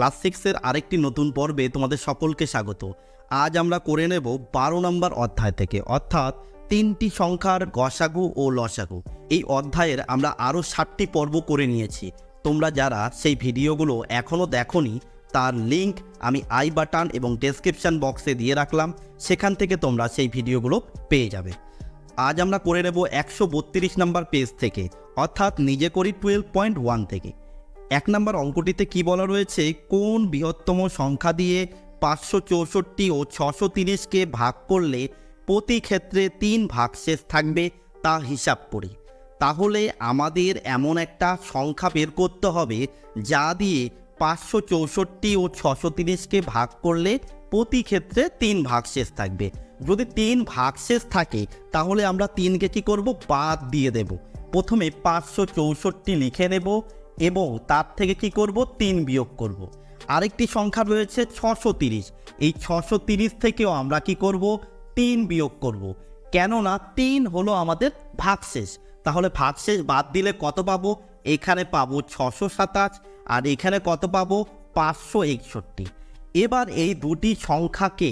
Class সিক্সের আরেকটি নতুন পর্বে তোমাদের সকলকে স্বাগত। আজ আমরা করে নেব বারো নম্বর অধ্যায় থেকে, অর্থাৎ তিনটি সংখ্যার গসাগু ও লসাগু। এই অধ্যায়ের আমরা আরও ষাটটি পর্ব করে নিয়েছি। তোমরা যারা সেই ভিডিওগুলো এখনও দেখোনি, তার লিংক আমি আই বাটন এবং ডেসক্রিপশন বক্সে দিয়ে রাখলাম, সেখান থেকে তোমরা সেই ভিডিওগুলো পেয়ে যাবে। আজ আমরা করে নেব একশো বত্রিশ নম্বর পেজ থেকে, অর্থাৎ নিজে করি টুয়েলভ পয়েন্ট ওয়ান থেকে। এক নম্বর অঙ্কটিতে কি বলা রয়েছে? কোন বৃহত্তম সংখ্যা দিয়ে পাঁচশো চৌষট্টি ও ছশো তিরিশকে ভাগ করলে প্রতি ক্ষেত্রে তিন ভাগশেষ থাকবে তা হিসাব করি। তাহলে আমাদের এমন একটা সংখ্যা বের করতে হবে যা দিয়ে পাঁচশো চৌষট্টি ও ছশো তিরিশকে ভাগ করলে প্রতি ক্ষেত্রে তিন ভাগশেষ থাকবে। যদি তিন ভাগশেষ থাকে, তাহলে আমরা তিনকে কি করব? বাদ দিয়ে দেব। প্রথমে পাঁচশো চৌষট্টি লিখে নেব। এবং তার থেকে কি করব? তিন বিয়োগ করব। আরেকটি সংখ্যা রয়েছে ছশো তিরিশ। এই ছশো তিরিশ থেকেও আমরা কি করব? তিন বিয়োগ করব। কেননা তিন হলো আমাদের ভাগশেষ। তাহলে ভাগশেষ বাদ দিলে কত পাবো? এখানে পাবো ছশো সাতাশ আর এখানে কত পাবো? পাঁচশো একষট্টি। এবার এই দুটি সংখ্যাকে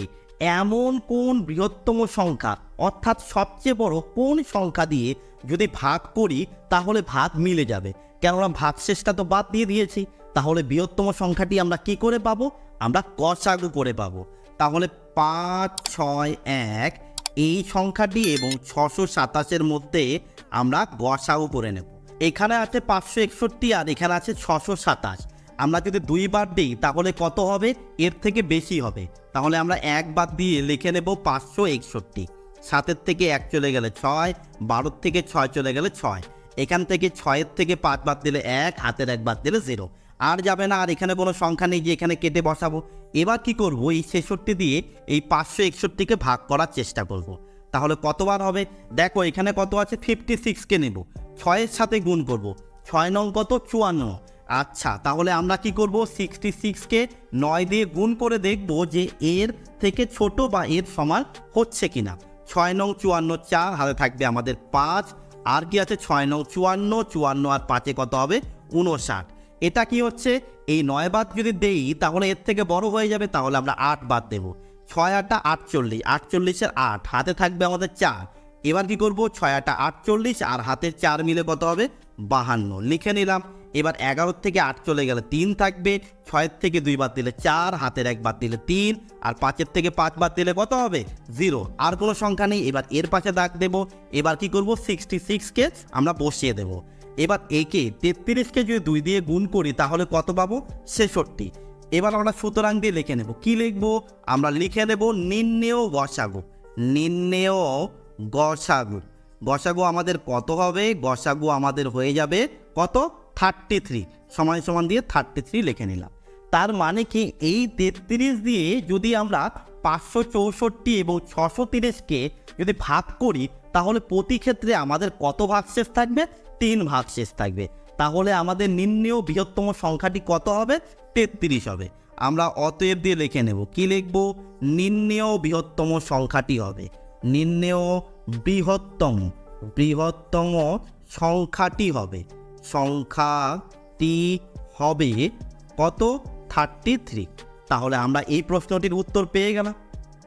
এমন কোন বৃহত্তম সংখ্যা, অর্থাৎ সবচেয়ে বড় কোন সংখ্যা দিয়ে যদি ভাগ করি, তাহলে ভাগ মিলে যাবে। কেননা ভাগশেষটা তো বাদ দিয়ে দিয়েছি। তাহলে বৃহত্তম সংখ্যাটি আমরা কি করে পাবো? আমরা গসাগু করে পাবো। তাহলে পাঁচ, ছয়, এক এই সংখ্যাটি এবং ছশো সাতাশের মধ্যে আমরা গসাগু করে নেব। এখানে আছে পাঁচশো একষট্টি আর এখানে আছে ছশো সাতাশ। আমরা যদি দুইবার দিই, তাহলে কত হবে? এর থেকে বেশি হবে। তাহলে আমরা এক একবার দিয়ে লিখে নেব পাঁচশো একষট্টি। সাতের থেকে এক চলে গেলে ছয়, বারোর থেকে ছয় চলে গেলে ছয়। এখান থেকে ছয়ের থেকে পাঁচ বাদ দিলে এক, হাতের এক বাদ দিলে জিরো। আর যাবে না, আর এখানে কোনো সংখ্যা নেই যে এখানে কেটে বসাবো। এবার কি করব? এই ছেষট্টি দিয়ে এই পাঁচশো একষট্টিকে ভাগ করার চেষ্টা করব। তাহলে কতবার হবে? দেখো, এখানে কত আছে? ফিফটি সিক্সকে নেব। ছয়ের সাথে গুণ করব। ছয় নং কত? চুয়ান্ন। আচ্ছা তাহলে আমরা কি করব? সিক্সটি সিক্সকে নয় দিয়ে গুণ করে দেখব যে এর থেকে ছোট বা এর সমান হচ্ছে কিনা। ছয় নং চুয়ান্ন চার, হাতে থাকবে আমাদের পাঁচ। আর কি আছে? ছয় নং, চুয়ান্ন চুয়ান্ন আর পাঁচে কত হবে? উনষাট এটা কি হচ্ছে? এই নয় বাদ যদি দেই, তাহলে এর থেকে বড় হয়ে যাবে, তাহলে আমরা আট বাদ দেব। ছয় আটটা আটচল্লিশ আটচল্লিশের আট, হাতে থাকবে আমাদের চার। এবার কি করব? ছয় আটটা আটচল্লিশ আর হাতের চার মিলে কত হবে? বাহান্ন। লিখে নিলাম। এবার এগারো থেকে আট চলে গেলে তিন থাকবে, ছয়ের থেকে দুই বাদ দিলে চার, হাতের এক বাদ দিলে তিন, আর পাঁচের থেকে পাঁচ বাদ দিলে কত হবে? জিরো। আর কোনো সংখ্যা নেই, এবার এর পাশে দাগ দেব, এবার কি করব? সিক্সটি সিক্সকে আমরা বসিয়ে দেব। এবার একে তেত্রিশকে যদি দুই দিয়ে গুণ করি, তাহলে কত পাবো? ছেষট্টি। এবার আমরা সুতরাং দিয়ে লিখে নেব। কি লিখব? আমরা লিখে নেব নির্ণেয় গসাগু। নির্ণেয় গসাগু। গসাগু আমাদের কত হবে? গসাগু আমাদের হয়ে যাবে কত? থার্টি থ্রি সমান সমান দিয়ে থার্টি থ্রি লিখে নিলাম। তার মানে কি এই তেত্রিশ দিয়ে যদি আমরা পাঁচশো চৌষট্টি এবং ছশো তিরিশকে যদি ভাগ করি, তাহলে প্রতি ক্ষেত্রে আমাদের কত ভাগশেষ থাকবে? তিন ভাগশেষ থাকবে। তাহলে আমাদের নির্ণেয় বৃহত্তম সংখ্যাটি কত হবে? তেত্রিশ হবে। আমরা অতএব দিয়ে লিখে নেব। কি লিখব? নির্ণেয় বৃহত্তম সংখ্যাটি হবে। নির্ণেয় বৃহত্তম বৃহত্তম সংখ্যাটি হবে। সংখ্যাটি হবে কত? থার্টি থ্রি তাহলে আমরা এই প্রশ্নটির উত্তর পেয়ে গেলাম।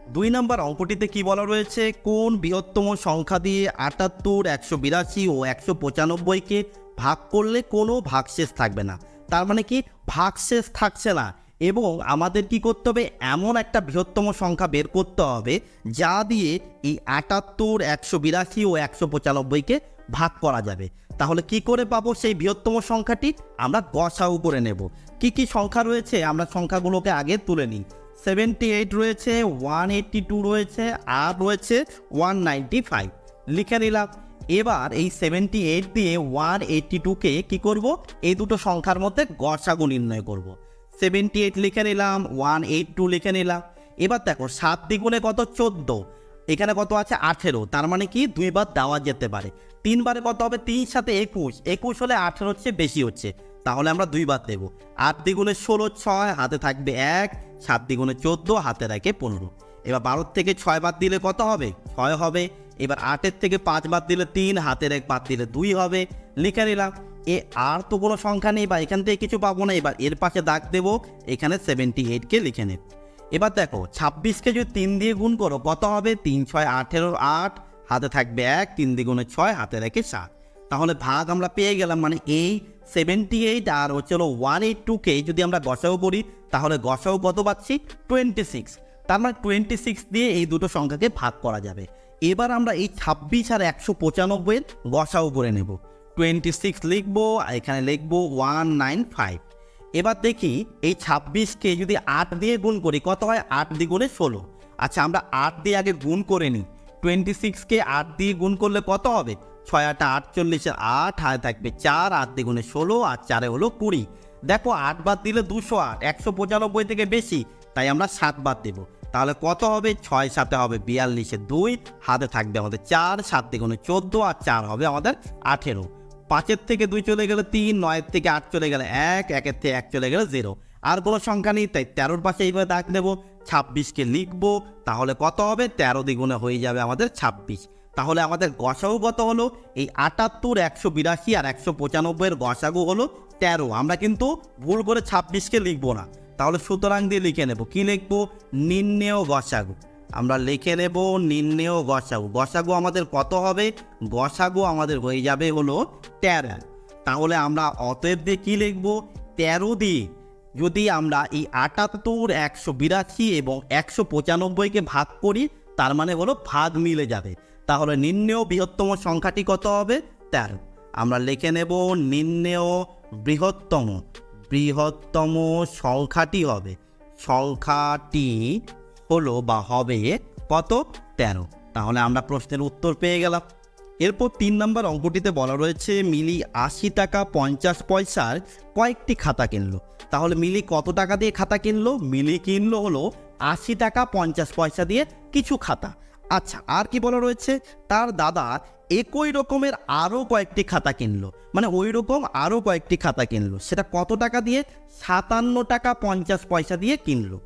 দুই নম্বর অঙ্কটিতে কি বলা রয়েছে? কোন বৃহত্তম সংখ্যা দিয়ে আটাত্তর, একশো বিরাশি ও একশো পঁচানব্বইকে ভাগ করলে কোনো ভাগশেষ থাকবে না? তার মানে কি? ভাগশেষ থাকছে না। এবং আমাদের কি করতে হবে? এমন একটা বৃহত্তম সংখ্যা বের করতে হবে যা দিয়ে এই আটাত্তর, একশো বিরাশি ও একশো পঁচানব্বইকে ভাগ করা যাবে। তাহলে কি করে পাবো সেই বৃহত্তম সংখ্যাটি? আমরা গসাউ করে নেব। কি কি সংখ্যা রয়েছে? আমরা সংখ্যাগুলোকে আগে তুলে নিই। সেভেন্টি এইট রয়েছে ওয়ান এইট্টি টু রয়েছে, আর রয়েছে ওয়ান নাইনটি ফাইভ লিখে নিলাম। এবার এই সেভেন্টি এইট দিয়ে ওয়ান এইট্টি টুকে কী করব? এই দুটো সংখ্যার মধ্যে গসাগু নির্ণয় করব। সেভেন্টি এইট লিখে নিলাম ওয়ান এইট টু লিখে নিলাম। এবার দেখো, সাত দ্বিগুণে কত? চোদ্দ। এখানে কত আছে? আঠেরো। তার মানে কি? দুইবার দেওয়া যেতে পারে। তিনবারে কত হবে? তিন সাথে একুশ। একুশ হলে আঠেরো হচ্ছে, বেশি হচ্ছে। তাহলে আমরা দুইবার দেবো। আট দ্বিগুণে ষোলো, ছয়। হাতে থাকবে এক। সাত দ্বিগুণে চোদ্দ, হাতে রাখে পনেরো। এবার বারোর থেকে ছয় বাদ দিলে কত হবে? ছয় হবে। এবার আটের থেকে পাঁচ বাদ দিলে তিন, হাতের এক বাদ দিলে দুই হবে। লিখে নিলাম। এ আর তো কোনো সংখ্যা নেই বা এখান থেকে কিছু পাবো না। এবার এর পাশে দাগ দেবো। এখানে সেভেন্টি এইটকে লিখে নেব এবার দেখো, ছাব্বিশকে যদি তিন দিয়ে গুণ করো, কত হবে? তিন, ছয়, আঠেরো, আট। হাতে থাকবে এক, তিন দিয়ে দ্বিগুণে ছয়, হাতে রেখে সাত। তাহলে ভাগ আমরা পেয়ে গেলাম মানে এই সেভেন্টি এইট আর হচ্ছে হলো ওয়ান এইট টুকে যদি আমরা গসাও করি, তাহলে গসাও কত পাচ্ছি? টোয়েন্টি সিক্স তার মানে টোয়েন্টি সিক্স দিয়ে এই দুটো সংখ্যাকে ভাগ করা যাবে। এবার আমরা এই ছাব্বিশ আর একশো পঁচানব্বইয়ের গসাও করে নেব। টোয়েন্টি সিক্স লিখব, আর এখানে লিখব ওয়ান নাইন ফাইভ এবার দেখি এই ছাব্বিশকে যদি আট দিয়ে গুণ করি, কত হয়? আট দ্বিগুণে ষোলো। আচ্ছা আমরা আট দিয়ে আগে গুণ করে নিই। টোয়েন্টি সিক্সকে আট দিয়ে গুণ করলে কত হবে? ছয় আটটা আটচল্লিশের আট হাতে থাকবে চার, আট দ্বিগুণে ষোলো, আর চারে হলো কুড়ি। দেখো, আট বাদ দিলে দুশো আট, একশো পঁচানব্বই থেকে বেশি, তাই আমরা সাত বাদ দেবো। তাহলে কত হবে? ছয় সাথে হবে বিয়াল্লিশে দুই, হাতে থাকবে আমাদের চার, সাত দ্বিগুণে চোদ্দ, আর চার হবে আমাদের আঠেরো। পাঁচের থেকে দুই চলে গেলে তিন, নয়ের থেকে আট চলে গেলে এক, একের থেকে এক চলে গেলে জিরো। আর কোনো সংখ্যা নেই, তাই তেরোর পাশে এইভাবে দাগ দেবো ছাব্বিশকে লিখব, তাহলে কত হবে? তেরো দ্বিগুণে হয়ে যাবে আমাদের ছাব্বিশ। তাহলে আমাদের গসাগু কত হলো? এই আটাত্তর, একশো বিরাশি আর একশো পঁচানব্বইয়ের গসাগু হলো তেরো। আমরা কিন্তু ভুল করে ছাব্বিশকে লিখব না। তাহলে সুতরাং দিয়ে লিখে নেব। কি লিখব? নির্ণেয় গসাগু। আমরা লিখে নেব, নির্ণেয় গসাগু গসাগু আমাদের কত হবে? গসাগু আমাদের হয়ে যাবে হলো তেরো। তাহলে আমরা অতএব দিয়ে কী লিখব? তেরো দিয়ে যদি আমরা এই আটাত্তর, একশো বিরাশি এবং একশো পঁচানব্বইকে ভাগ করি, তার মানে হলো ভাগ মিলে যাবে। তাহলে নির্ণেয় বৃহত্তম সংখ্যাটি কত হবে? তেরো। আমরা লিখে নেব নির্ণেয় বৃহত্তম। বৃহত্তম সংখ্যাটি হবে। সংখ্যাটি হলো বা হবে কত? তেরো। তাহলে আমরা প্রশ্নের উত্তর পেয়ে গেলাম। এরপর তিন নম্বর অঙ্কটিতে বলা রয়েছে, মিলি আশি টাকা পঞ্চাশ পয়সার কয়েকটি খাতা কিনলো। তাহলে মিলি কত টাকা দিয়ে খাতা কিনলো? মিলি কিনলো হলো আশি টাকা পঞ্চাশ পয়সা দিয়ে কিছু খাতা। আচ্ছা আর কি বলা রয়েছে? তার দাদা একই রকমের আরও কয়েকটি খাতা কিনলো। মানে ওই রকম আরও কয়েকটি খাতা কিনলো। সেটা কত টাকা দিয়ে? সাতান্ন টাকা পঞ্চাশ পয়সা দিয়ে কিনলো।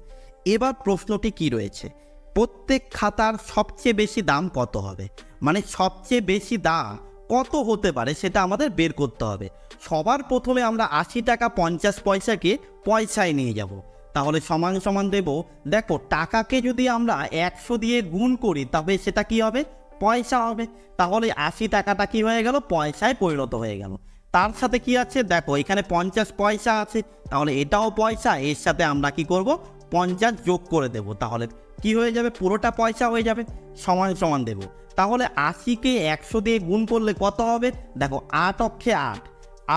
এবার প্রশ্নটি কি রয়েছে? প্রত্যেক খাতার সবচেয়ে বেশি দাম কত হবে? মানে সবচেয়ে বেশি দাম কত হতে পারে সেটা আমাদের বের করতে হবে। সবার প্রথমে আমরা আশি টাকা পঞ্চাশ পয়সাকে পয়সায় নিয়ে যাব। তাহলে সমান সমান দেব, দেখো টাকাকে যদি আমরা একশো দিয়ে গুণ করি তবে সেটা কি হবে? পয়সা হবে। তাহলে আশি টাকাটা কি হয়ে গেল? পয়সায় পরিণত হয়ে গেল। তার সাথে কি আছে? দেখো এখানে পঞ্চাশ পয়সা আছে। তাহলে এটাও পয়সা, এর সাথে আমরা কি করব? পঞ্চাশ যোগ করে দেব, তাহলে কি হয়ে যাবে? পুরোটা পয়সা হয়ে যাবে, সমান সমান দেব। তাহলে আশিকে একশো দিয়ে গুণ করলে কত হবে? দেখো, আট অক্ষে আট।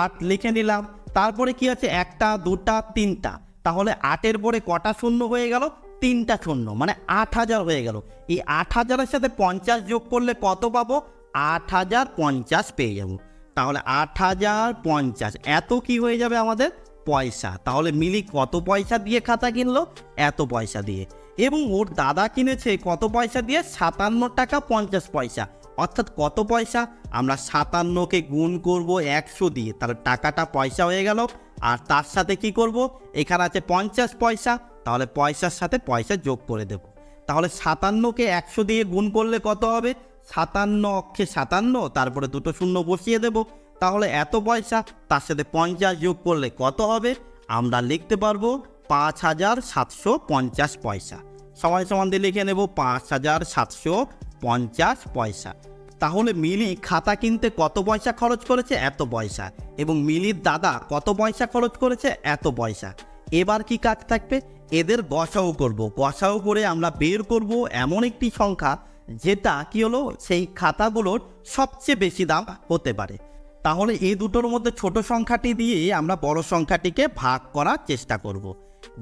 আট লিখে নিলাম, তারপরে কি আছে? একটা, দুটা, তিনটা। তাহলে আটের পরে কটা শূন্য হয়ে গেল? তিনটা শূন্য মানে আট হাজার হয়ে গেল। এই আট হাজারের সাথে পঞ্চাশ যোগ করলে কত পাবো? আট হাজার পঞ্চাশ পেয়ে যাব। তাহলে আট হাজার পঞ্চাশ, এত কি হয়ে যাবে আমাদের? পয়সা। তাহলে মিলি কত পয়সা দিয়ে খাতা কিনলো? এত পয়সা দিয়ে। এবং ওর দাদা কিনেছে কত পয়সা দিয়ে? সাতান্ন টাকা পঞ্চাশ পয়সা। অর্থাৎ কত পয়সা? আমরা সাতান্নকে গুণ করব একশো দিয়ে। তাহলে টাকাটা পয়সা হয়ে গেল। আর তার সাথে কি করব? এখানে আছে পঞ্চাশ পয়সা। তাহলে পয়সার সাথে পয়সা যোগ করে দেব। তাহলে সাতান্নকে একশো দিয়ে গুণ করলে কত হবে? সাতান্ন অক্ষে সাতান্ন। তারপরে দুটো শূন্য বসিয়ে দেব। তাহলে এত পয়সা তার সাথে পঞ্চাশ যোগ করলে কত হবে? আমরা লিখতে পারব পাঁচ হাজার সাতশো পঞ্চাশ পয়সা। সবাই সমান দিয়ে লিখে নেব পাঁচ হাজার সাতশো পঞ্চাশ পয়সা। তাহলে মিলি খাতা কিনতে কত পয়সা খরচ করেছে? এত পয়সা। এবং মিলির দাদা কত পয়সা খরচ করেছে? এত পয়সা। এবার কি কাজ থাকবে? এদের গসাও করব। গসাও করে আমরা বের করব এমন একটি সংখ্যা, যেটা কি হলো? সেই খাতাগুলোর সবচেয়ে বেশি দাম হতে পারে। তাহলে এই দুটোর মধ্যে ছোট সংখ্যাটি দিয়ে আমরা বড় সংখ্যাটিকে ভাগ করার চেষ্টা করব।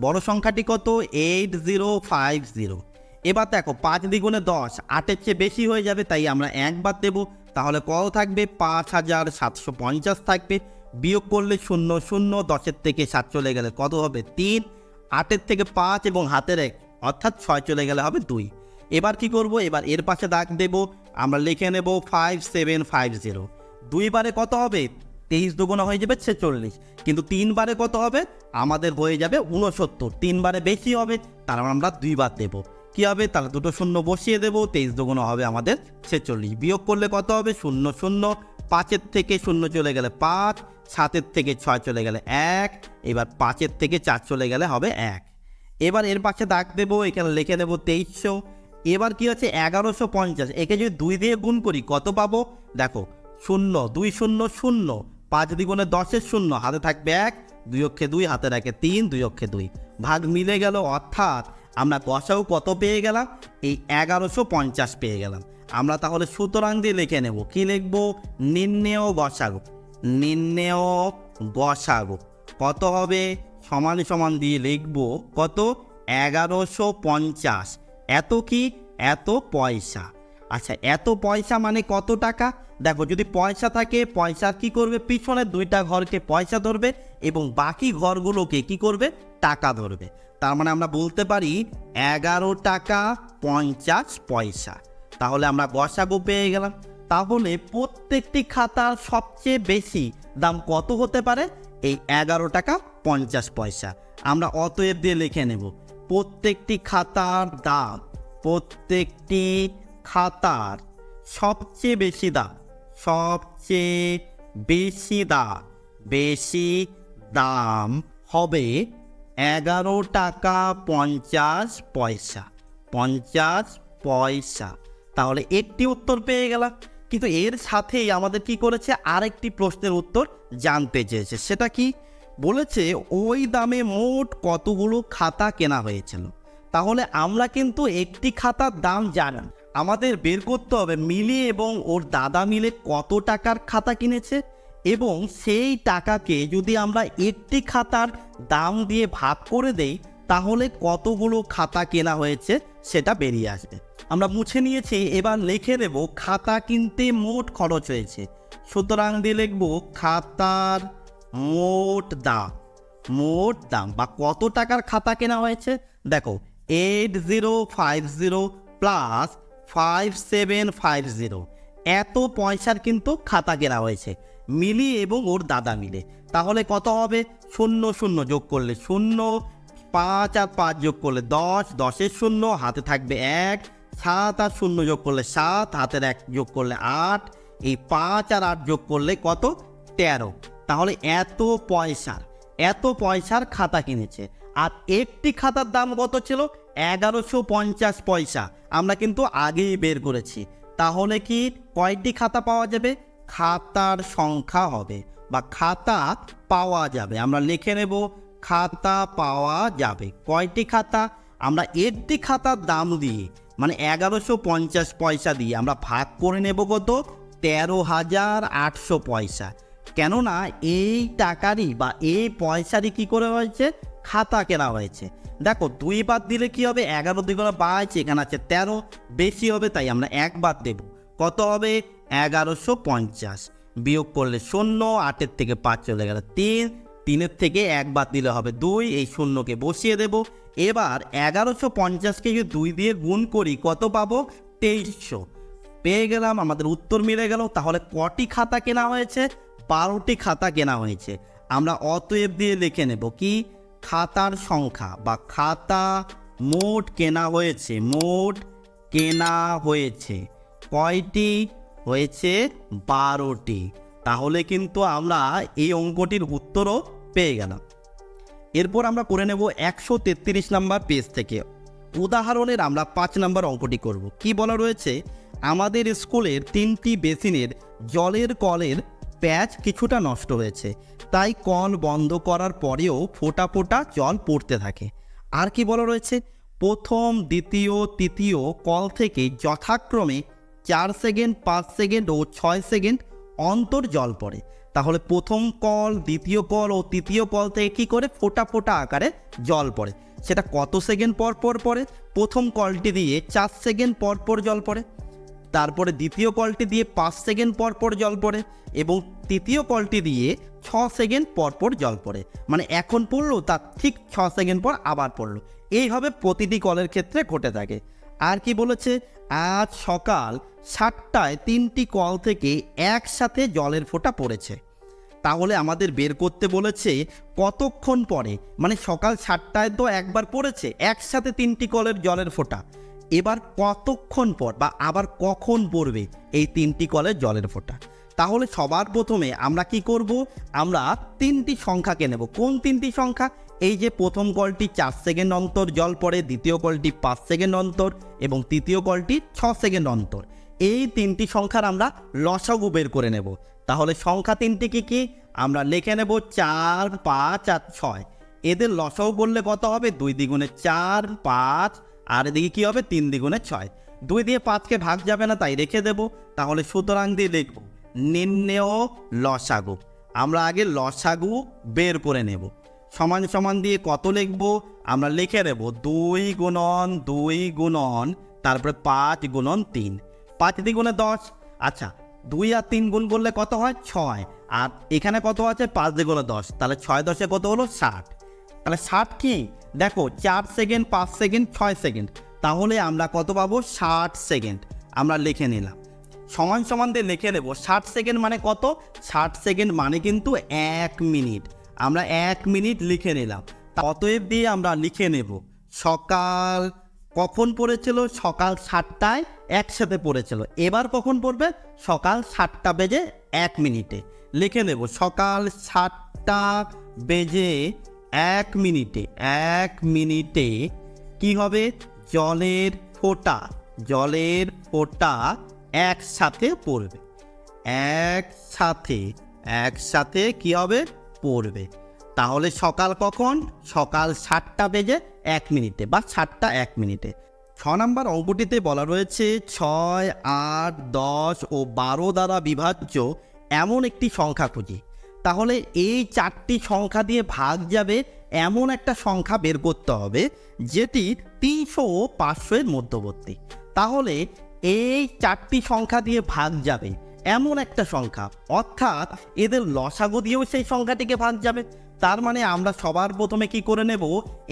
বড় সংখ্যাটি কত? এইট জিরো ফাইভ জিরো এবার দেখো, পাঁচ দ্বিগুণে দশ, আটের চেয়ে বেশি হয়ে যাবে, তাই আমরা একবার দেবো। তাহলে কত থাকবে? পাঁচ হাজার সাতশো পঞ্চাশ থাকবে। বিয়োগ করলে শূন্য শূন্য, দশের থেকে সাত চলে গেলে কত হবে? তিন। আটের থেকে পাঁচ এবং হাতের এক, অর্থাৎ ছয় চলে গেলে হবে দুই। এবার কি করব? এবার এর পাশে দাগ দেব। আমরা লিখে নেব ফাইভ সেভেন ফাইভ জিরো দুইবারে কত হবে? তেইশ দুগুণ হয়ে যাবে ছেচল্লিশ। কিন্তু তিনবারে কত হবে? আমাদের হয়ে যাবে উনসত্তর তিনবারে বেশি হবে, তার মানে আমরা দুইবার দেবো। কি হবে? তাহলে দুটো শূন্য বসিয়ে দেবো, তেইশ দুগুণ হবে আমাদের ছেচল্লিশ। বিয়োগ করলে কত হবে? শূন্য শূন্য। পাঁচের থেকে শূন্য চলে গেলে পাঁচ, সাতের থেকে ছয় চলে গেলে এক, এবার পাঁচের থেকে চার চলে গেলে হবে এক। এবার এর পাশে দাগ দেবো, এখানে লিখে দেবো তেইশশো। এবার কি হচ্ছে? এগারোশো পঞ্চাশ। একে যদি দুই দিয়ে গুণ করি, কত পাবো? দেখো শূন্য, দুই শূন্য শূন্য। পাঁচ দ্বিগুণে দশের শূন্য, হাতে থাকবে এক, দুই অক্ষে দুই, হাতে রাখে তিন, দুই অক্ষে দুই। ভাগ মিলে গেল, অর্থাৎ আমরা গসাও কত পেয়ে গেলাম? এই এগারোশো পঞ্চাশ পেয়ে গেলাম। আমরা তাহলে সুতরাং দিয়ে লিখে নেব। কি লিখব? নির্ণেয় গসাগো নির্ণেয় গসাগো কত হবে? সমান সমান দিয়ে লিখব কত? এগারোশো পঞ্চাশ। এত কি? এত পয়সা। আচ্ছা এত পয়সা মানে কত টাকা? দেখো, যদি পয়সা থাকে, পয়সা কি করবে? পিছনের দুইটা ঘরকে পয়সা ধরবে এবং বাকি ঘরগুলোকে কি করবে? টাকা ধরবে। তার মানে আমরা বলতে পারি এগারো টাকা পঞ্চাশ পয়সা। তাহলে আমরা গসাগু পেয়ে গেলাম। তাহলে প্রত্যেকটি খাতার সবচেয়ে বেশি দাম কত হতে পারে? এই এগারো টাকা পঞ্চাশ পয়সা। আমরা অতএব দিয়ে লিখে নেব, প্রত্যেকটি খাতার দাম, প্রত্যেকটি খাতার সবচেয়ে বেশি দাম। সবচেয়ে বেশি দাম বেশি দাম হবে এগারো টাকা পঞ্চাশ পয়সা পঞ্চাশ পয়সা। তাহলে একটি উত্তর পেয়ে গেলাম। কিন্তু এর সাথেই আমাদের কি করেছে? আরেকটি প্রশ্নের উত্তর জানতে চেয়েছে। সেটা কি? বলেছে, ওই দামে মোট কতগুলো খাতা কেনা হয়েছিল? তাহলে আমরা কিন্তু একটি খাতার দাম জানি আমাদের বের করতে হবে মিলি এবং ওর দাদা মিলে কত টাকার খাতা কিনেছে এবং সেই টাকাকে যদি আমরা একটি খাতার দাম দিয়ে ভাগ করে দেই, তাহলে কতগুলো খাতা কেনা হয়েছে সেটা বেরিয়ে আসবে। আমরা মুছে নিয়েছি, এবার লিখে দেব, খাতা কিনতে মোট খরচ হয়েছে। সুতরাং দিয়ে লিখব, খাতার মোট দাম মোট দাম বা কত টাকার খাতা কেনা হয়েছে? দেখো eight zero five zero plus five seven five zero. এত পয়সার কিন্তু খাতা কেনা হয়েছে। মিলি এবং ওর দাদা মিলে। তাহলে কত হবে? শূন্য শূন্য যোগ করলে শূন্য, পাঁচ আর পাঁচ যোগ করলে দশ, দশের শূন্য, হাতে থাকবে এক, সাত আর শূন্য যোগ করলে সাত, হাতের এক যোগ করলে আট, এই পাঁচ আর আট যোগ করলে কত? তেরো। তাহলে এত পয়সার এত পয়সার খাতা কিনেছে। আর একটি খাতার দাম কত ছিল? এগারোশো পঞ্চাশ পয়সা। আমরা কিন্তু আগেই বের করেছি। তাহলে কি কয়টি খাতা পাওয়া যাবে? খাতার সংখ্যা হবে বা খাতা পাওয়া যাবে। আমরা লিখে নেব, খাতা পাওয়া যাবে। কয়টি খাতা? আমরা একটি খাতার দাম দিয়ে মানে এগারোশো পঞ্চাশ পয়সা দিয়ে আমরা ভাগ করে নেব কত? তেরো হাজার আটশো পয়সা। কেননা এই টাকারই বা এই পয়সারই কি করে হয়েছে? খাতা কেনা হয়েছে। দেখো, দুই বাদ দিলে কি হবে? এগারো দ্বিগুণ বাইশ এখানে আছে তেরো, বেশি হবে, তাই আমরা এক বাদ দেব। কত হবে? এগারোশো পঞ্চাশ। বিয়োগ করলে শূন্য, আটের থেকে পাঁচ চলে গেল তিন, তিনের থেকে এক বাদ দিলে হবে দুই, এই শূন্যকে বসিয়ে দেব। এবার এগারোশো পঞ্চাশকে যদি দুই দিয়ে গুণ করি, কত পাবো? তেইশশো। পেয়ে গেলাম, আমাদের উত্তর মিলে গেল। তাহলে কটি খাতা কেনা হয়েছে? বারোটি খাতা কেনা হয়েছে। আমরা অতএব দিয়ে লিখে নেব কি? খাতার সংখ্যা বা খাতা মোট কেনা হয়েছে, মোট কেনা হয়েছে, কয়টি হয়েছে? বারোটি। তাহলে কিন্তু আমরা এই অঙ্কটির উত্তরও পেয়ে গেলাম। এরপর আমরা করে নেব একশো তেত্রিশ নাম্বার পেজ থেকে। উদাহরণের আমরা পাঁচ নাম্বার অঙ্কটি করব। কি বলা রয়েছে? আমাদের স্কুলের তিনটি বেসিনের জলের কলের প্যাচ কিছুটা নষ্ট হয়েছে। তাই কল বন্ধ করার পরেও ফোঁটা ফোঁটা জল পড়তে থাকে। আর কি বলা রয়েছে? প্রথম, দ্বিতীয়, তৃতীয় কল থেকে যথাক্রমে চার সেকেন্ড, পাঁচ সেকেন্ড ও ছয় সেকেন্ড অন্তর জল পড়ে। তাহলে প্রথম কল, দ্বিতীয় কল ও তৃতীয় কল থেকে কী করে? ফোঁটা ফোঁটা আকারে জল পড়ে। সেটা কত সেকেন্ড পর পর পড়ে? প্রথম কলটি দিয়ে চার সেকেন্ড পর পর জল পড়ে। তারপরে দ্বিতীয় কলটি দিয়ে পাঁচ সেকেন্ড পর পর জল পড়ে এবং তৃতীয় কলটি দিয়ে ছ সেকেন্ড পর পর জল পড়ে। মানে এখন পড়ল, তার ঠিক ছ সেকেন্ড পর আবার পড়ল। এইভাবে প্রতিটি কলের ক্ষেত্রে ঘটে থাকে। আর কি বলেছে? আজ সকাল সাতটায় তিনটি কল থেকে একসাথে জলের ফোঁটা পড়েছে। তাহলে আমাদের বের করতে বলেছে কতক্ষণ পরে? মানে সকাল সাতটায় তো একবার পড়েছে, একসাথে তিনটি কলের জলের ফোঁটা। এবার কতক্ষণ পর বা আবার কখন পড়বে এই তিনটি কলের জলের ফোঁটা? তাহলে সবার প্রথমে আমরা কি করব? আমরা তিনটি সংখ্যাকে নেব। কোন তিনটি সংখ্যা? এই যে প্রথম কলটি চার সেকেন্ড অন্তর, জল পড়ে, দ্বিতীয় কলটি পাঁচ সেকেন্ড অন্তর এবং তৃতীয় কলটি ছ সেকেন্ড অন্তর। এই তিনটি সংখ্যার আমরা লসাগু বের করে নেব। তাহলে সংখ্যা তিনটি কি কি? আমরা লিখে নেব চার, পাঁচ আর ছয়। এদের লসাগু করলে কত হবে? দুই দ্বিগুণে চার, পাঁচ আর এদিকে কি হবে? তিন দ্বিগুণে ছয়। দুই দিয়ে পাঁচকে ভাগ যাবে না, তাই রেখে দেব। তাহলে সুতরাং দিয়ে লিখব নির্ণেয় লসাগু। আমরা আগে লসাগু বের করে নেব। সমান সমান দিয়ে কত লিখব? আমরা লিখে নেব দুই গুণন দুই গুণন, তারপরে পাঁচ গুণন তিন। পাঁচ দ্বিগুণে দশ। আচ্ছা দুই আর তিন গুণ করলে কত হয়? ছয়। আর এখানে কত আছে? পাঁচ দ্বিগুণে দশ। তাহলে ছয় দশে কত হলো? ষাট। তাহলে ষাট কি? দেখো, চার সেকেন্ড পাঁচ সেকেন্ড ছয় সেকেন্ড তাহলে আমরা কত পাবো? ষাট সেকেন্ড আমরা লিখে নিলাম। সমান সমান দিয়ে লিখে নেব। ষাট সেকেন্ড মানে কত? ষাট সেকেন্ড মানে কিন্তু এক মিনিট। আমরা এক মিনিট লিখে নিলাম। অতএব দিয়ে আমরা লিখে নেব। সকাল কখন পড়েছিল? সকাল সাতটায় একসাথে পড়েছিল। এবার কখন পড়বে? সকাল সাতটা বেজে এক মিনিটে। লিখে নেব। সকাল সাতটা বেজে এক মিনিটে এক মিনিটে কি হবে? জলের ফোঁটা জলের ফোঁটা একসাথে পড়বে। একসাথে একসাথে কি হবে? পড়বে। তাহলে সকাল কখন? সকাল সাতটা বেজে এক মিনিটে বা সাতটা এক মিনিটে। ছ নম্বর অঙ্কটিতে বলা রয়েছে, ছয়, আট, দশ ও বারো দ্বারা বিভাজ্য এমন একটি সংখ্যা খুঁজি। তাহলে এই চারটি সংখ্যা দিয়ে ভাগ যাবে এমন একটা সংখ্যা বের করতে হবে, যেটি তিনশো ও পাঁচশো এর মধ্যবর্তী। তাহলে এই চারটি সংখ্যা দিয়ে ভাগ যাবে এমন একটা সংখ্যা, অর্থাৎ এদের লসাগু দিয়েও সেই সংখ্যাটিকে ভাগ যাবে। তার মানে আমরা সবার প্রথমে কি করে নেব?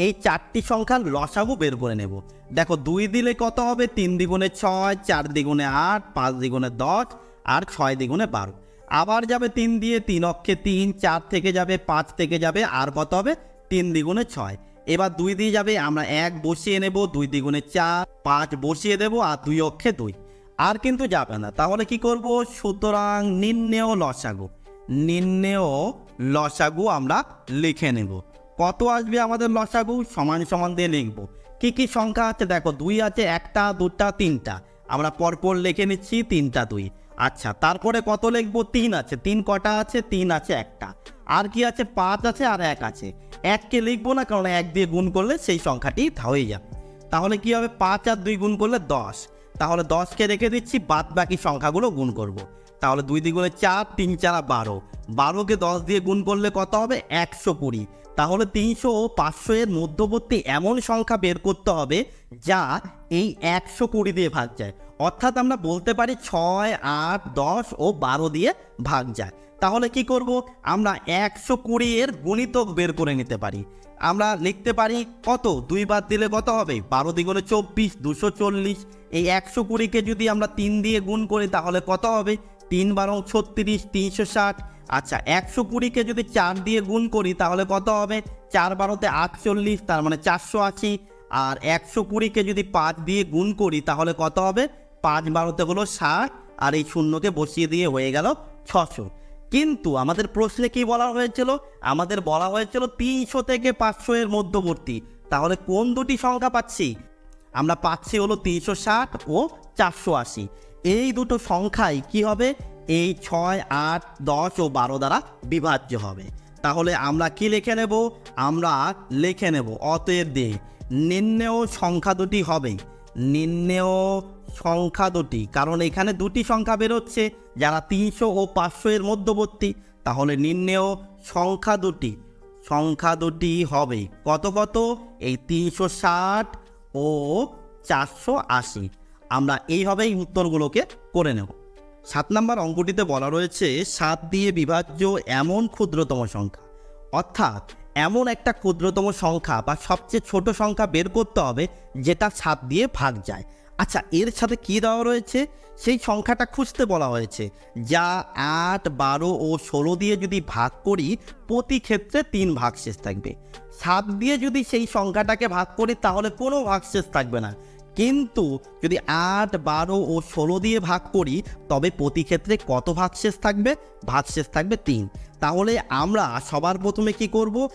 এই চারটি সংখ্যার লসাগু বের করে নেব। দেখো, দুই দিলে কত হবে? তিন দ্বিগুণে ছয়, চার দ্বিগুণে আট, পাঁচ দ্বিগুণে দশ, আর ছয় দ্বিগুণে বারো। আবার যাবে তিন দিয়ে তিন, অক্ষে তিন, চার থেকে যাবে পাঁচ থেকে যাবে, আর কত হবে? তিন দ্বিগুণে ছয়। এবার দুই দিয়ে যাবে, আমরা এক বসিয়ে নেব, দুই দ্বিগুণে চার, পাঁচ বসিয়ে দেব, আর দুই অক্ষে দুই। আর কিন্তু যাবে না। তাহলে কি করব? সুতরাং নির্ণেয় লসাগু। নির্ণেয় লসাগু আমরা লিখে নেব। কত আসবে আমাদের লসাগু? সমান সমান দিয়ে লিখব। কি কি সংখ্যা আছে? দেখো, দুই আছে একটা, দুটা, তিনটা। আমরা পরপর লিখে নিচ্ছি তিনটা দুই। আচ্ছা তারপরে কত লিখব? তিন আছে। তিন কটা আছে? তিন আছে একটা। আর কি আছে? পাঁচ আছে আর এক আছে। এককে লিখব না, কারণ এক দিয়ে গুণ করলে সেই সংখ্যাটি হয়ে যাবে। তাহলে কি হবে? পাঁচ আর দুই গুণ করলে দশ। তাহলে দশকে রেখে দিচ্ছি, বাদ বাকি সংখ্যাগুলো গুণ করব। তাহলে দুই দ্বিগুণে চার, তিন চারা বারো। বারোকে দশ দিয়ে গুণ করলে কত হবে? একশো কুড়ি। তাহলে তিনশো ও পাঁচশো এর মধ্যবর্তী এমন সংখ্যা বের করতে হবে, যা এই একশো কুড়ি দিয়ে ভাগ যায়। অর্থাৎ আমরা বলতে পারি ছয়, আট, দশ ও বারো দিয়ে ভাগ যায়। তাহলে কি করব? আমরা একশো কুড়ি এর গুণিতক বের করে নিতে পারি। আমরা লিখতে পারি কত? দুই বার দিলে কত হবে? বারো দ্বিগুণে চব্বিশ, দুশো চল্লিশ। এই একশো কুড়িকে যদি আমরা তিন দিয়ে গুণ করি, তাহলে কত হবে? তিন বারো ছত্রিশ, তিনশো ষাট। আচ্ছা একশো কুড়িকে যদি চার দিয়ে গুণ করি, তাহলে কত হবে? চার বারোতে আটচল্লিশ, তার মানে চারশো আশি। আর একশো কুড়িকে যদি পাঁচ দিয়ে গুণ করি, তাহলে কত হবে? পাঁচ বারোতে হলো ষাট আর এই শূন্যকে বসিয়ে দিয়ে হয়ে গেল ছশো। কিন্তু আমাদের প্রশ্নে কি বলা হয়েছিল? আমাদের বলা হয়েছিল তিনশো থেকে পাঁচশো এর মধ্যবর্তী। তাহলে কোন দুটি সংখ্যা পাচ্ছি? আমরা পাচ্ছি হলো তিনশো ষাট ও চারশো আশি। এই দুটো সংখ্যাই কি হবে? এই ছয়, আট, দশ ও বারো দ্বারা বিভাজ্য হবে। তাহলে আমরা কি লিখে নেব? আমরা লিখে নেব অতএব দিয়ে নিম্নেও সংখ্যা দুটি হবে নির্ণেয় সংখ্যা দুটি। কারণ এখানে দুটি সংখ্যা বেরোচ্ছে, যারা তিনশো ও পাঁচশো এর মধ্যবর্তী, তাহলে নির্ণেয় সংখ্যা দুটি। সংখ্যা দুটি হবে কত কত? এই তিনশো ষাট ও চারশো আশি। আমরা এইভাবেই উত্তরগুলোকে করে নেব। সাত নম্বর অঙ্কটিতে বলা রয়েছে, সাত দিয়ে বিভাজ্য এমন ক্ষুদ্রতম সংখ্যা। অর্থাৎ এমন একটা ক্ষুদ্রতম সংখ্যা বা সবচেয়ে ছোট সংখ্যা বের করতে হবে যেটা সাত দিয়ে ভাগ যায়। আচ্ছা এর সাথে কী দেওয়া রয়েছে? সেই সংখ্যাটা খুঁজতে বলা হয়েছে, যা আট, বারো ও ষোলো দিয়ে যদি ভাগ করি, প্রতি ক্ষেত্রে তিন ভাগশেষ থাকবে। সাত দিয়ে যদি সেই সংখ্যাটাকে ভাগ করি, তাহলে কোনো ভাগশেষ থাকবে না। কিন্তু যদি আট, বারো ও ষোলো দিয়ে ভাগ করি, তবে প্রতি ক্ষেত্রে কত ভাগশেষ থাকবে? ভাগশেষ থাকবে তিন। তাহলে আমরা সবার প্রথমে কি করব?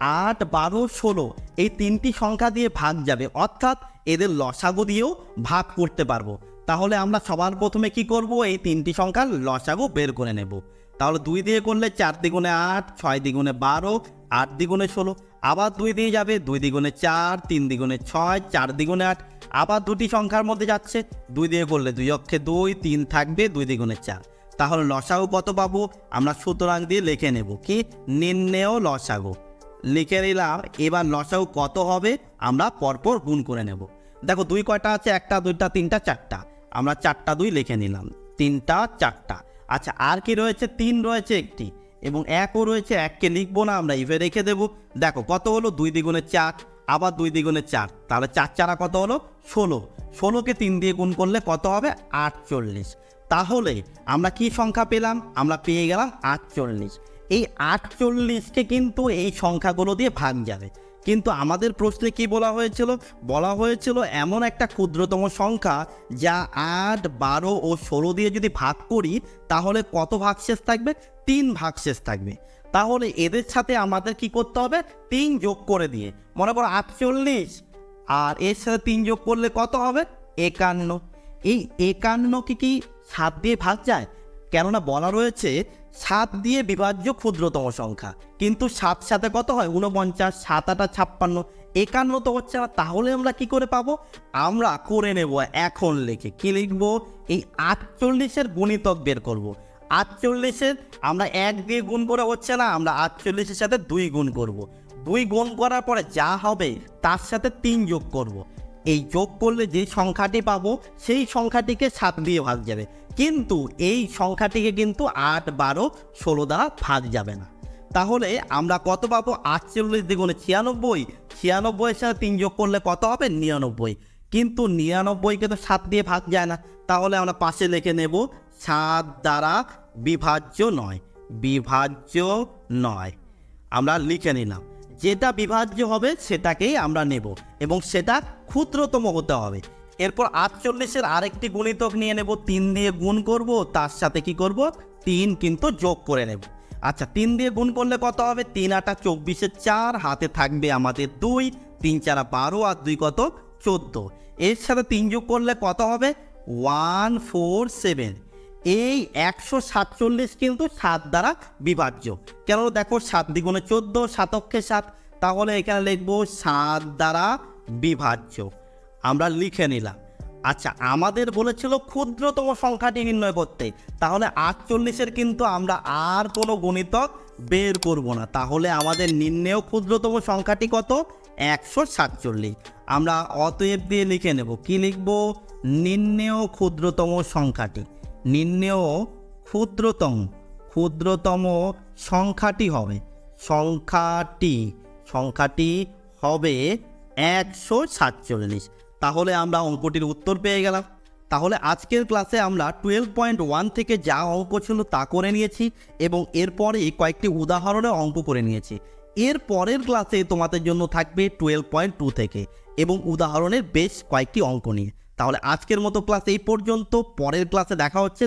আট, বারো, ষোলো এই তিনটি সংখ্যা দিয়ে ভাগ যাবে। অর্থাৎ এদের লসাগু দিয়েও ভাগ করতে পারব। তাহলে আমরা সবার প্রথমে কি করব? এই তিনটি সংখ্যার লসাগু বের করে নেব। তাহলে দুই দিয়ে করলে চার দ্বিগুণে আট, ছয় দ্বিগুণে বারো, আট দ্বিগুণে ষোলো, আবার দুই দিয়ে যাবে দুই দ্বিগুণে চার, তিন দ্বিগুণে ছয়, চার দ্বিগুণে আট, আবার দুটি সংখ্যার মধ্যে যাচ্ছে, দুই দিয়ে করলে দুই অক্ষে দুই, তিন থাকবে দুই দ্বিগুণে চার। তাহলে লসাগু কত পাবো? আমরা সুতরাং দিয়ে লিখে নেব কি? নির্ণেয় লসাগু। লিখে নিলাম, এবার লসাগু কত হবে, আমরা পরপর গুণ করে নেব। দেখো, দুই কয়টা আছে? একটা, দুইটা, তিনটা, চারটা। আমরা চারটা, দুই লিখে নিলাম। তিনটা, চারটা। আচ্ছা আর কি রয়েছে? তিন রয়েছে একটি। এবং একও রয়েছে, এককে লিখব না, আমরা ইভে রেখে দেবো। দেখো, কত হলো? দুই দ্বিগুণে চার, আবার দুই দ্বিগুণে চার। তাহলে চার চারা কত হলো? ষোলো। ষোলোকে তিন দিয়ে গুণ করলে কত হবে? আটচল্লিশ। তাহলে আমরা কি সংখ্যা পেলাম? আমরা পেয়ে গেলাম আটচল্লিশ। এই আটচল্লিশকে কিন্তু এই সংখ্যাগুলো দিয়ে ভাগ যাবে। কিন্তু আমাদের প্রশ্নে কি বলা হয়েছিল? বলা হয়েছিল এমন একটা ক্ষুদ্রতম সংখ্যা যা আট, বারো ও ষোলো দিয়ে যদি ভাগ করি, তাহলে কত ভাগশেষ থাকবে? তিন ভাগশেষ থাকবে। তাহলে এদের সাথে আমাদের কি করতে হবে? তিন যোগ করে দিয়ে। মনে করো আটচল্লিশ, আর এর সাথে তিন যোগ করলে কত হবে? একান্ন। এই একান্নকে কি সাত দিয়ে ভাগ যায়? কেননা বলা রয়েছে সাত দিয়ে বিভাজ্য ক্ষুদ্রতম সংখ্যা। কিন্তু সাত সাথে কত হয়? ঊনপঞ্চাশ, সাত আটা ছাপ্পান্ন, একান্ন তো হচ্ছে না। তাহলে আমরা কি করে পাবো? আমরা করে নেব এখন লিখে। কি লিখব? এই আটচল্লিশের গুণিতক বের করব। আটচল্লিশের আমরা এক দিয়ে গুণ করে হচ্ছে না, আমরা আটচল্লিশের সাথে দুই গুণ করব। দুই গুণ করার পরে যা হবে, তার সাথে তিন যোগ করব। এই যোগ করলে যে সংখ্যাটি পাবো, সেই সংখ্যাটিকে সাত দিয়ে ভাগ যাবে। কিন্তু এই সংখ্যাটিকে কিন্তু আট, বারো, ষোলো দ্বারা ভাগ যাবে না। তাহলে আমরা কত পাবো? আটচল্লিশ দ্বিগুণে ছিয়ানব্বই। ছিয়ানব্বইয়ের সাথে তিন যোগ করলে কত হবে? নিরানব্বই। কিন্তু নিরানব্বইকে তো সাত দিয়ে ভাগ যায় না। তাহলে আমরা পাশে লিখে নেব, সাত দ্বারা বিভাজ্য নয় বিভাজ্য নয়। আমরা লিখে নিলাম। যেটা বিভাজ্য হবে সেটাকেই আমরা নেব এবং সেটা ক্ষুদ্রতম হতে হবে। এরপর আটচল্লিশের আরেকটি গুণিতক নিয়ে নেব, তিন দিয়ে গুণ করব, তার সাথে কি করব? তিন কিন্তু যোগ করে নেব। আচ্ছা তিন দিয়ে গুণ করলে কত হবে? তিন আটা চব্বিশের চার, হাতে থাকবে আমাদের দুই, তিন চারা বারো, আর দুই কত? চোদ্দ। এর সাথে তিন যোগ করলে কত হবে? One four seven. এই একশো সাতচল্লিশ কিন্তু সাত দ্বারা বিভাজ্য। কেন? দেখো, সাত দ্বিগুণে চোদ্দ সাতক্ষে সাত। তাহলে এখানে লিখব সাত দ্বারা বিভাজ্য। আমরা লিখে নিলাম। আচ্ছা আমাদের বলেছিল ক্ষুদ্রতম সংখ্যাটি নির্ণয় করতে। তাহলে আটচল্লিশের কিন্তু আমরা আর কোনো গণিতক বের করব না। তাহলে আমাদের নির্ণেয় ক্ষুদ্রতম সংখ্যাটি কত? একশো সাতচল্লিশ। আমরা অতএব দিয়ে লিখে নেব। কি লিখব? নির্ণেয় ক্ষুদ্রতম সংখ্যাটি। নির্ণেয় ক্ষুদ্রতম ক্ষুদ্রতম সংখ্যাটি হবে। সংখ্যাটি সংখ্যাটি হবে একশো সাতচল্লিশ। তাহলে আমরা অঙ্কটির উত্তর পেয়ে গেলাম। তাহলে আজকের ক্লাসে আমরা টুয়েলভ পয়েন্ট ওয়ান থেকে যা অঙ্ক ছিল তা করে নিয়েছি এবং এরপরে কয়েকটি উদাহরণে অঙ্ক করে নিয়েছি। এর পরের ক্লাসে তোমাদের জন্য থাকবে টুয়েলভ পয়েন্ট টু থেকে এবং উদাহরণের বেশ কয়েকটি অঙ্ক নিয়ে। তাহলে আজকের মতো ক্লাস এই পর্যন্ত। পরের ক্লাসে দেখা হচ্ছে